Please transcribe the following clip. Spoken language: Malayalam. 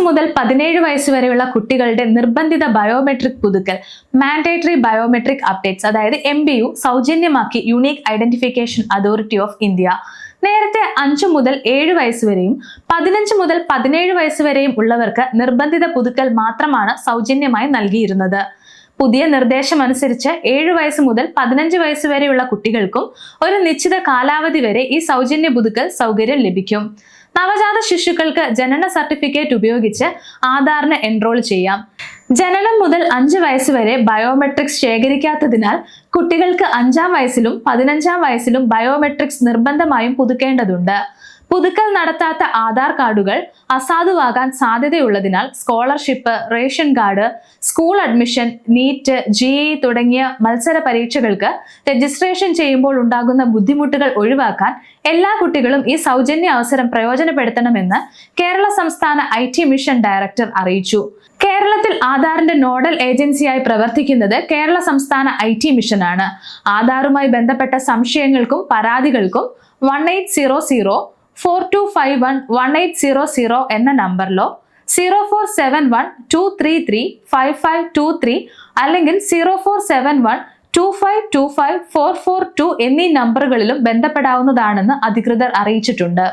മുതൽ പതിനേഴ് വയസ്സ് വരെയുള്ള കുട്ടികളുടെ നിർബന്ധിത ബയോമെട്രിക് പുതുക്കൽ മാൻഡേറ്ററി ബയോമെട്രിക് അപ്ഡേറ്റ്സ് അതായത് M സൗജന്യമാക്കി unique identification authority of India നേരത്തെ അഞ്ചു മുതൽ ഏഴ് വയസ്സ് വരെയും പതിനഞ്ച് മുതൽ പതിനേഴ് വയസ്സ് വരെയും ഉള്ളവർക്ക് നിർബന്ധിത പുതുക്കൽ മാത്രമാണ് സൗജന്യമായി നൽകിയിരുന്നത്. പുതിയ നിർദ്ദേശം അനുസരിച്ച് ഏഴ് വയസ്സ് മുതൽ പതിനഞ്ച് വയസ്സ് വരെയുള്ള കുട്ടികൾക്കും ഒരു നിശ്ചിത കാലാവധി വരെ ഈ സൗജന്യ പുതുക്കൽ സൗകര്യം ലഭിക്കും. നവജാത ശിശുക്കൾക്ക് ജനന സർട്ടിഫിക്കറ്റ് ഉപയോഗിച്ച് ആധാറിന് എൻറോൾ ചെയ്യാം. ജനനം മുതൽ അഞ്ച് വയസ്സ് വരെ ബയോമെട്രിക്സ് ശേഖരിക്കാത്തതിനാൽ കുട്ടികൾക്ക് അഞ്ചാം വയസ്സിലും പതിനഞ്ചാം വയസ്സിലും ബയോമെട്രിക്സ് നിർബന്ധമായും പുതുക്കേണ്ടതുണ്ട്. പുതുക്കൽ നടത്താത്ത ആധാർ കാർഡുകൾ അസാധുവാകാൻ സാധ്യതയുള്ളതിനാൽ scholarship ration card school admission NEET JEE തുടങ്ങിയ മത്സര പരീക്ഷകൾക്ക് രജിസ്ട്രേഷൻ ചെയ്യുമ്പോൾ ഉണ്ടാകുന്ന ബുദ്ധിമുട്ടുകൾ ഒഴിവാക്കാൻ എല്ലാ കുട്ടികളും ഈ സൗജന്യ അവസരം പ്രയോജനപ്പെടുത്തണമെന്ന് കേരള സംസ്ഥാന ഐ മിഷൻ ഡയറക്ടർ അറിയിച്ചു. കേരളത്തിൽ ആധാറിന്റെ നോഡൽ ഏജൻസിയായി പ്രവർത്തിക്കുന്നത് കേരള സംസ്ഥാന ഐ ടി മിഷനാണ്. ആധാറുമായി ബന്ധപ്പെട്ട സംശയങ്ങൾക്കും പരാതികൾക്കും one eight zero zero four two five one one eight zero zero എന്ന നമ്പറിലോ zero four seven one two three three five five two three അല്ലെങ്കിൽ zero four seven one two five two five four four two എന്നീ നമ്പറുകളിലും ബന്ധപ്പെടാവുന്നതാണെന്ന് അധികൃതർ അറിയിച്ചിട്ടുണ്ട്.